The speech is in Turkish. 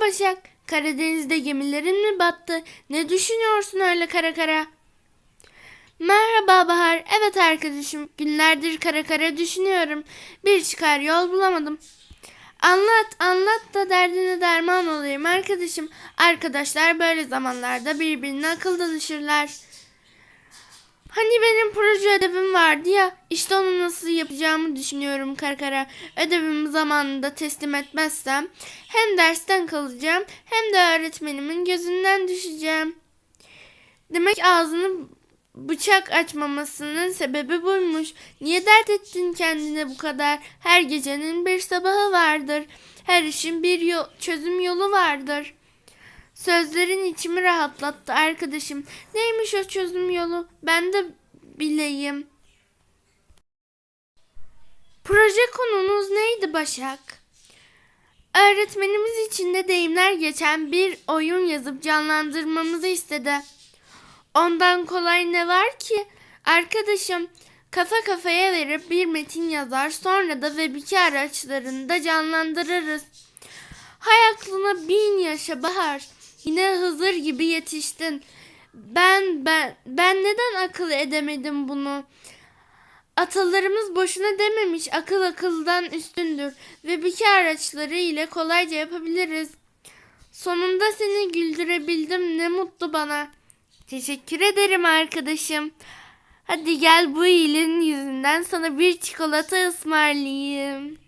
Başak. Karadeniz'de gemilerin mi battı? Ne düşünüyorsun öyle kara kara? Merhaba Bahar. Evet arkadaşım. Günlerdir kara kara düşünüyorum. Bir çıkar yol bulamadım. Anlat anlat da derdine derman olayım arkadaşım. Arkadaşlar böyle zamanlarda birbirine akıl danışırlar. Hani benim proje ödevim vardı ya. işte onu nasıl yapacağımı düşünüyorum kara kara. Ödevimi zamanında teslim etmezsem hem dersten kalacağım hem de öğretmenimin gözünden düşeceğim. Demek ağzını bıçak açmamasının sebebi buymuş. Niye dert ettin kendine bu kadar? Her gecenin bir sabahı vardır. Her işin bir yol, çözüm yolu vardır. Sözlerin içimi rahatlattı arkadaşım. Neymiş o çözüm yolu? Ben de bileyim. Proje konunuz neydi Başak? Öğretmenimiz içinde deyimler geçen bir oyun yazıp canlandırmamızı istedi. Ondan kolay ne var ki? Arkadaşım kafa kafaya verip bir metin yazar sonra da Web2 araçlarında canlandırırız. Hay aklına bin yaşa Bahar. Yine Hızır gibi yetiştin. Ben ben ben neden akıl edemedim bunu? Atalarımız boşuna dememiş akıl akıldan üstündür ve bir araçları ile kolayca yapabiliriz. Sonunda seni güldürebildim ne mutlu bana. Teşekkür ederim arkadaşım. Hadi gel bu iyiliğin yüzünden sana bir çikolata ısmarlayayım.